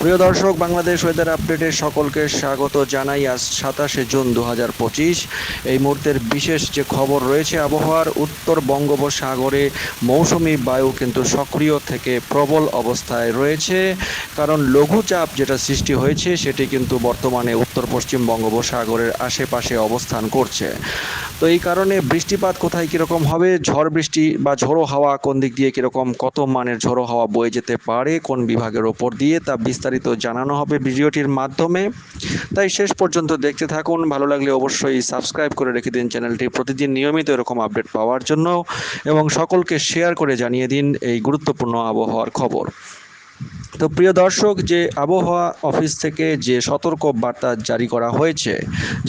প্রিয় দর্শক, বাংলাদেশ ওয়েদার আপডেটে সকলকে স্বাগত জানাই আজ সাতাশে জুন দু হাজার পঁচিশ। এই মুহূর্তের বিশেষ যে খবর রয়েছে, আবহাওয়ার উত্তর বঙ্গোপসাগরে মৌসুমি বায়ু কিন্তু সক্রিয় থেকে প্রবল অবস্থায় রয়েছে। কারণ লঘুচাপ যেটা সৃষ্টি হয়েছে, সেটি কিন্তু বর্তমানে উত্তর পশ্চিম বঙ্গোপসাগরের আশেপাশে অবস্থান করছে। তো এই কারণে বৃষ্টিপাত কোথায় কীরকম হবে, ঝড় বৃষ্টি বা ঝোড়ো হাওয়া কোন দিক দিয়ে কীরকম, কত মানের ঝোড়ো হাওয়া বয়ে যেতে পারে, কোন বিভাগের ওপর দিয়ে, তা বিস্তারিত জানানো হবে ভিডিওটির মাধ্যমে। তাই শেষ পর্যন্ত দেখতে থাকুন। ভালো লাগলে অবশ্যই সাবস্ক্রাইব করে রেখে দিন চ্যানেলটি। প্রতিদিন নিয়মিত এরকম আপডেট পাওয়ার জন্য এবং সকলকে শেয়ার করে জানিয়ে দিন এই গুরুত্বপূর্ণ আবহাওয়ার খবর। তো প্রিয় দর্শক, যে আবহাওয়া অফিস থেকে যে সতর্ক বার্তা জারি করা হয়েছে,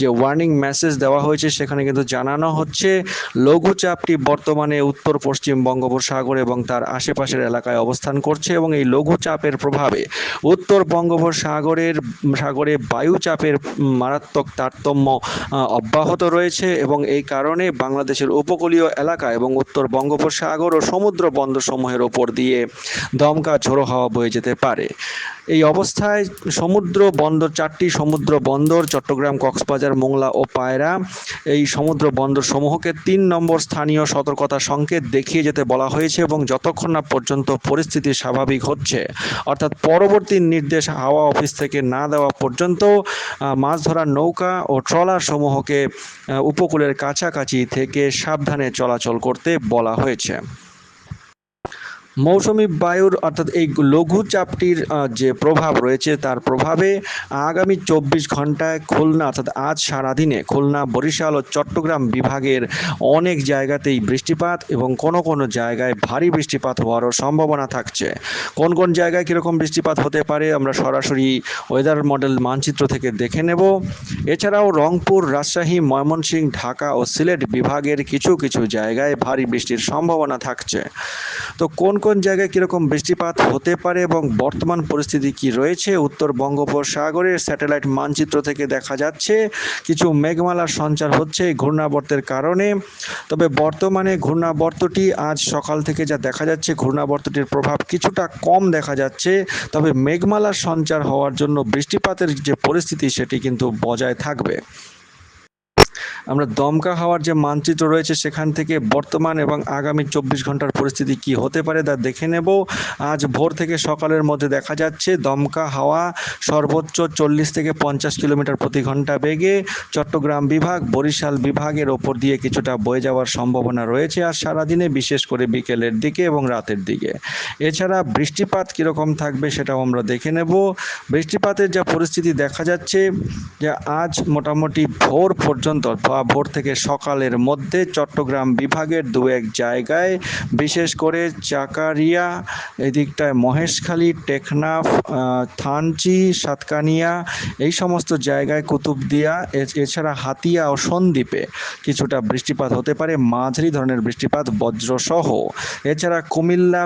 যে ওয়ার্নিং মেসেজ দেওয়া হয়েছে, সেখানে কিন্তু জানানো হচ্ছে, লঘুচাপটি বর্তমানে উত্তর, পশ্চিম বঙ্গোপসাগর এবং তার আশেপাশের এলাকায় অবস্থান করছে এবং এই লঘুচাপের প্রভাবে উত্তর বঙ্গোপসাগরের, সাগরে বায়ুচাপের মারাত্মক তারতম্য অব্যাহত রয়েছে এবং এই কারণে বাংলাদেশের উপকূলীয় এলাকা এবং উত্তর বঙ্গোপসাগর ও সমুদ্র বন্দরসমূহের ওপর দিয়ে দমকা ঝোড়ো হাওয়া বয়ে যেতে পারে। এই অবস্থায় সমুদ্র বন্দর, চারটি সমুদ্র বন্দর, চট্টগ্রাম, কক্সবাজার, মোংলা ও পায়রা, এই সমুদ্র বন্দর সমূহকে তিন নম্বর স্থানীয় সতর্কতা সংকেত দেখিয়ে যেতে বলা হয়েছে এবং যতক্ষণ না পর্যন্ত পরিস্থিতি স্বাভাবিক হচ্ছে, অর্থাৎ পরবর্তী নির্দেশ হাওয়া অফিস থেকে না দেওয়া পর্যন্ত মাছ ধরার নৌকা ও ট্রলার সমূহকে উপকূলের কাছাকাছি থেকে সাবধানে চলাচল করতে বলা হয়েছে। মৌসুমি বায়ুর অর্থাৎ এই লঘুচাপটির যে প্রভাব রয়েছে তার প্রভাবে আগামী চব্বিশ ঘন্টায় খুলনা অর্থাৎ আজ সারাদিনে খুলনা, বরিশাল ও চট্টগ্রাম বিভাগের অনেক জায়গাতেই বৃষ্টিপাত এবং কোনো কোনো জায়গায় ভারী বৃষ্টিপাত হওয়ারও সম্ভাবনা থাকছে। কোন কোন জায়গায় কীরকম বৃষ্টিপাত হতে পারে আমরা সরাসরি ওয়েদার মডেল মানচিত্র থেকে দেখে নেব। এছাড়াও রংপুর, রাজশাহী, ময়মনসিংহ, ঢাকা ও সিলেট বিভাগের কিছু কিছু জায়গায় ভারী বৃষ্টির সম্ভাবনা থাকছে। তো কোন কোন জায়গায় কীরকম বৃষ্টিপাত হতে পারে এবং বর্তমান পরিস্থিতি কি রয়েছে? উত্তর বঙ্গোপসাগরের স্যাটেলাইট মানচিত্র থেকে দেখা যাচ্ছে, কিছু মেঘমালার সঞ্চার হচ্ছে ঘূর্ণাবর্তের কারণে। তবে বর্তমানে ঘূর্ণাবর্তটি আজ সকাল থেকে যা দেখা যাচ্ছে, ঘূর্ণাবর্তটির প্রভাব কিছুটা কম দেখা যাচ্ছে। তবে মেঘমালার সঞ্চার হওয়ার জন্য বৃষ্টিপাতের যে পরিস্থিতি, সেটি কিন্তু বজায় থাকবে। আমরা দমকা হাওয়ার যে মানচিত্র রয়েছে সেখান থেকে বর্তমান এবং আগামী চব্বিশ ঘণ্টার পরিস্থিতি কি হতে পারে তা দেখে নেব। আজ ভোর থেকে সকালের মধ্যে দেখা যাচ্ছে দমকা হাওয়া সর্বোচ্চ চল্লিশ থেকে পঞ্চাশ কিলোমিটার প্রতি ঘণ্টা বেগে। চট্টগ্রাম বিভাগ, বরিশাল বিভাগের ওপর দিয়ে কিছুটা বয়ে যাওয়ার সম্ভাবনা রয়েছে আর সারাদিনে, বিশেষ করে বিকেলের দিকে এবং রাতের দিকে। এছাড়া বৃষ্টিপাত কীরকম থাকবে সেটাও আমরা দেখে নেব। বৃষ্টিপাতের যা পরিস্থিতি দেখা যাচ্ছে যে আজ মোটামুটি ভোর পর্যন্ত বা ভোর থেকে সকালের মধ্যে চট্টগ্রাম বিভাগের দু এক জায়গায়, বিশেষ করে চাকারিয়া, এদিকটায় মহেশখালী, টেকনাফ থানচি, সাতকানিয়া, এই সমস্ত জায়গায় কুতুবদিয়া এছাড়া হাতিয়া ও সন্দ্বীপে কিছুটা বৃষ্টিপাত হতে পারে, মাঝারি ধরনের বৃষ্টিপাত বজ্রসহ। এছাড়া কুমিল্লা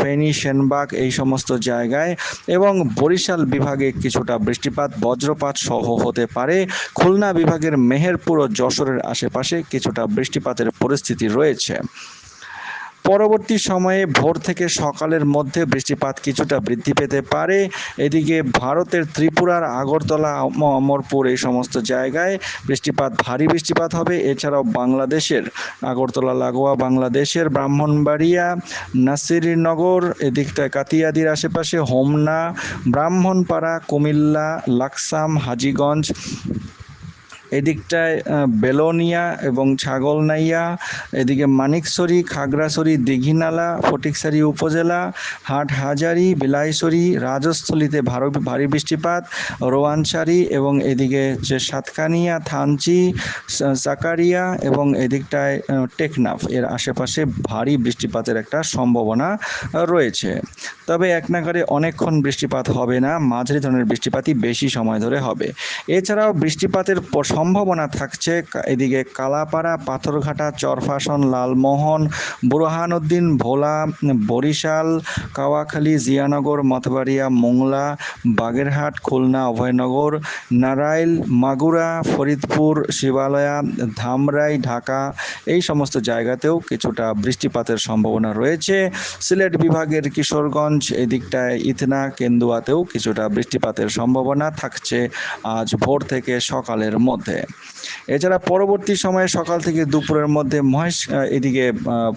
ফেনী, সেনবাগ এই সমস্ত জায়গায় এবং বরিশাল বিভাগে কিছুটা বৃষ্টিপাত, বজ্রপাত সহ হতে পারে। খুলনা বিভাগের মেহেরপুর ও যশোরের আশেপাশে কিছুটা বৃষ্টিপাতের পরিস্থিতি রয়েছে। পরবর্তী সময়ে ভোর থেকে সকালের মধ্যে বৃষ্টিপাত কিছুটা বৃদ্ধি পেতে পারে। এদিকে ভারতের ত্রিপুরার আগরতলা অম- অমরপুর এই সমস্ত জায়গায় বৃষ্টিপাত, ভারী বৃষ্টিপাত হবে। এছাড়াও বাংলাদেশের আগরতলা, লাগোয়া, বাংলাদেশের ব্রাহ্মণবাড়িয়া, নাসিরনগর এদিকটায় কাতিয়াদির আশেপাশে হোমনা, ব্রাহ্মণপাড়া, কুমিল্লা, লাকসাম, হাজীগঞ্জ এদিকটায় বেলোনিয়া এবং ছাগলনাইয়া, এদিকে মানিকসরি, খাগড়াছড়ি, দিঘিনালা ফটিকসারি উপজেলা হাটহাজারি বিলাইছড়ি, রাজস্থলীতে ভারী বৃষ্টিপাত রোয়ানসারি এবং এদিকে যে সাতকানিয়া, থানচি সাকারিয়া এবং এদিকটায় টেকনাফ, এর আশেপাশে ভারী বৃষ্টিপাতের একটা সম্ভাবনা রয়েছে। তবে এক নাগারে অনেকক্ষণ বৃষ্টিপাত হবে না, মাঝারি ধরনের বৃষ্টিপাতই বেশি সময় ধরে হবে। এছাড়াও বৃষ্টিপাতের সম্ভাবনা থাকছে। এদিকে কালাপাড়া, পাথরঘাটা, চরফাসন, লালমোহন, বুরহানুদ্দিন, ভোলা, বরিশাল, কাওয়াখালী, জিয়ানগর মতবাড়িয়া মোংলা, বাগেরহাট, খুলনা অভয়নগর নারাইল মাগুরা, ফরিদপুর, শিবালয়া, ধামরাই, ঢাকা এই সমস্ত জায়গাতেও কিছুটা বৃষ্টিপাতের সম্ভাবনা রয়েছে। সিলেট বিভাগের কিশোরগঞ্জ এদিকটায় ইথনা কেন্দুয়াতেও কিছুটা বৃষ্টিপাতের সম্ভাবনা থাকছে। আজ ভোর থেকে সকালের মধ্যে। এছাড়া পরবর্তী সময়ে সকাল থেকে দুপুরের মধ্যে মহেশ এদিকে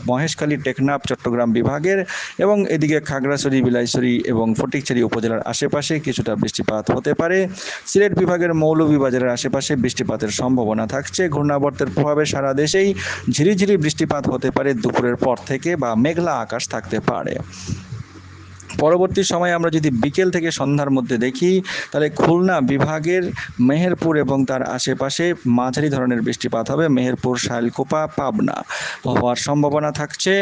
মহেশখালী টেকনাফ, চট্টগ্রাম বিভাগের এবং এদিকে খাগড়াছড়ি, বিলাইছড়ি এবং ফটিকছড়ি উপজেলার আশেপাশে কিছুটা বৃষ্টিপাত হতে পারে। সিলেট বিভাগের মৌলভীবাজারের আশেপাশে বৃষ্টিপাতের সম্ভাবনা থাকছে। ঘূর্ণাবর্তের প্রভাবে সারা দেশেই ঝিরিঝিরি বৃষ্টিপাত হতে পারে দুপুরের পর থেকে বা মেঘলা আকাশ থাকতে পারে। পরবর্তী সময়ে আমরা যদি বিকেল থেকে সন্ধ্যার মধ্যে দেখি, তাহলে খুলনা বিভাগের মেহেরপুর এবং তার আশেপাশে মাঝারি ধরনের বৃষ্টিপাত হবে। মেহেরপুর, শাইলকোপা, পাবনা হওয়ার সম্ভাবনা থাকছে।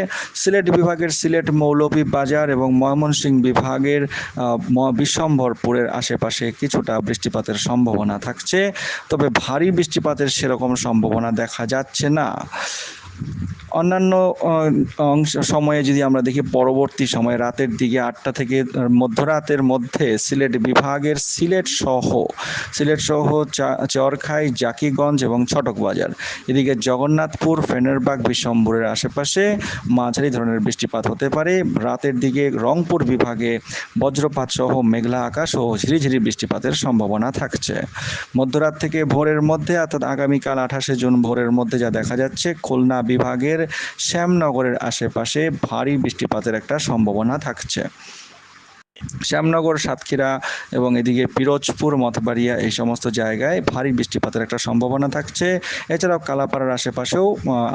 সিলেট বিভাগের সিলেট মৌলভী বাজার এবং ময়মনসিংহ বিভাগের বিশ্বম্ভরপুরের আশেপাশে কিছুটা বৃষ্টিপাতের সম্ভাবনা থাকছে। তবে ভারী বৃষ্টিপাতের সেরকম সম্ভাবনা দেখা যাচ্ছে না। অন্যান্য অংশ, সময়ে যদি আমরা দেখি পরবর্তী সময়ে, রাতের দিকে আটটা থেকে মধ্যরাতের মধ্যে সিলেট বিভাগের সিলেট সহ সিলেট সহ চরখাই, জাকিগঞ্জ এবং ছটকবাজার। এদিকে জগন্নাথপুর, ফেনেরবাগ বিশ্বম্বরের আশেপাশে মাঝারি ধরনের বৃষ্টিপাত হতে পারে। রাতের দিকে রংপুর বিভাগে বজ্রপাত সহ মেঘলা আকাশ ও ঝিরিঝিরি বৃষ্টিপাতের সম্ভাবনা থাকছে। মধ্যরাত থেকে ভোরের মধ্যে, অর্থাৎ আগামীকাল আঠাশে জুন ভোরের মধ্যে যা দেখা যাচ্ছে, খুলনা বিভাগের শ্যামনগরের আশেপাশে ভারী বৃষ্টিপাতের একটা সম্ভাবনা থাকছে। শ্যামনগর, সাতক্ষীরা এবং এদিকে পিরোজপুর মতবাড়িয়া এই সমস্ত জায়গায় ভারী বৃষ্টিপাতের একটা সম্ভাবনা থাকছে। এছাড়াও কালাপাড়ার আশেপাশেও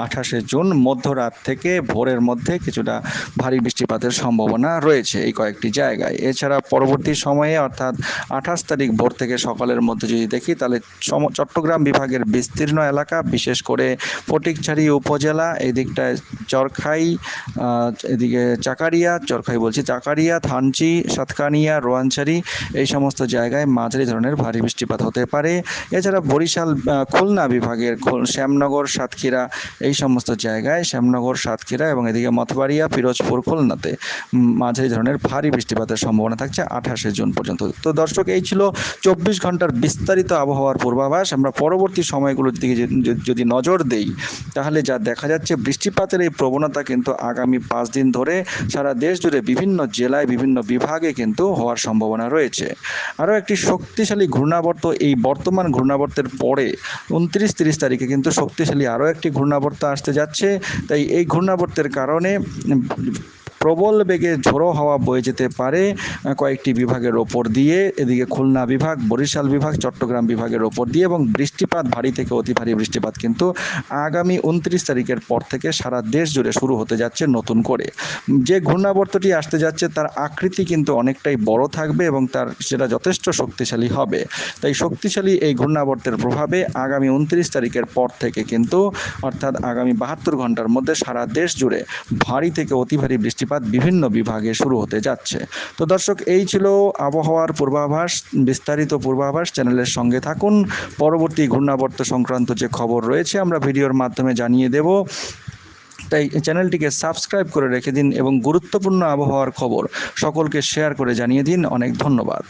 আঠাশে জুন মধ্যরাত থেকে ভোরের মধ্যে কিছুটা ভারী বৃষ্টিপাতের সম্ভাবনা রয়েছে এই কয়েকটি জায়গায়। এছাড়া পরবর্তী সময়ে অর্থাৎ আঠাশ তারিখ ভোর থেকে সকালের মধ্যে যদি দেখি, তাহলে চট্টগ্রাম বিভাগের বিস্তীর্ণ এলাকা, বিশেষ করে ফটিকছড়ি উপজেলা, এদিকটায় চরখাই এদিকে চাকারিয়া, চরখাই বলছি, চাকারিয়া, থানচি সাতকানিয়া, রোয়াঞ্চারি এই সমস্ত জায়গায় মাঝারি ধরনের ভারী বৃষ্টিপাত হতে পারে। এছাড়া বরিশাল খুলনা বিভাগের শ্যামনগর, সাতক্ষীরা এই সমস্ত জায়গায় শ্যামনগর, সাতক্ষীরা এবং এদিকে মতবাড়িয়া পিরোজপুর, খুলনাতে মাঝারি ধরনের ভারী বৃষ্টিপাতের সম্ভাবনা থাকছে আঠাশে জুন পর্যন্ত। তো দর্শক, এই ছিল চব্বিশ ঘণ্টার বিস্তারিত আবহাওয়ার পূর্বাভাস। আমরা পরবর্তী সময়গুলোর দিকে যদি নজর দেই, তাহলে যা দেখা যাচ্ছে, বৃষ্টিপাতের এই প্রবণতা কিন্তু আগামী পাঁচ দিন ধরে সারা দেশ জুড়ে বিভিন্ন জেলায় বিভিন্ন বিভাগে কিন্তু হওয়ার সম্ভাবনা রয়েছে। আরও একটি শক্তিশালী ঘূর্ণাবর্ত, এই বর্তমান ঘূর্ণাবর্তের পরে উনত্রিশ তিরিশ তারিখে কিন্তু শক্তিশালী আরও একটি ঘূর্ণাবর্ত আসতে যাচ্ছে। তাই এই ঘূর্ণাবর্তের কারণে প্রবল বেগে ঝোড়ো হাওয়া বয়ে যেতে পারে কয়েকটি বিভাগের ওপর দিয়ে। এদিকে খুলনা বিভাগ, বরিশাল বিভাগ, চট্টগ্রাম বিভাগের ওপর দিয়ে এবং বৃষ্টিপাত, ভারী থেকে অতি ভারী বৃষ্টিপাত কিন্তু আগামী উনত্রিশ তারিখের পর থেকে সারা দেশ জুড়ে শুরু হতে যাচ্ছে নতুন করে। যে ঘূর্ণাবর্তটি আসতে যাচ্ছে তার আকৃতি কিন্তু অনেকটাই বড় থাকবে এবং তার সেটা যথেষ্ট শক্তিশালী হবে। তাই শক্তিশালী এই ঘূর্ণাবর্তের প্রভাবে আগামী উনত্রিশ তারিখের পর থেকে কিন্তু, অর্থাৎ আগামী বাহাত্তর ঘণ্টার মধ্যে সারা দেশ জুড়ে ভারী থেকে অতি ভারী বৃষ্টিপাত বিভিন্ন বিভাগে শুরু হতে যাচ্ছে। তো দর্শক, এই ছিল আবহাওয়ার পূর্বাভাস, বিস্তারিত পূর্বাভাস। চ্যানেলের সঙ্গে থাকুন। পরবর্তী ঘূর্ণাবর্ত সংক্রান্ত যে খবর রয়েছে, আমরা ভিডিওর মাধ্যমে জানিয়ে দেব। তাই চ্যানেলটিকে সাবস্ক্রাইব করে রেখে দিন এবং গুরুত্বপূর্ণ আবহাওয়ার খবর সকলকে শেয়ার করে জানিয়ে দিন। অনেক ধন্যবাদ।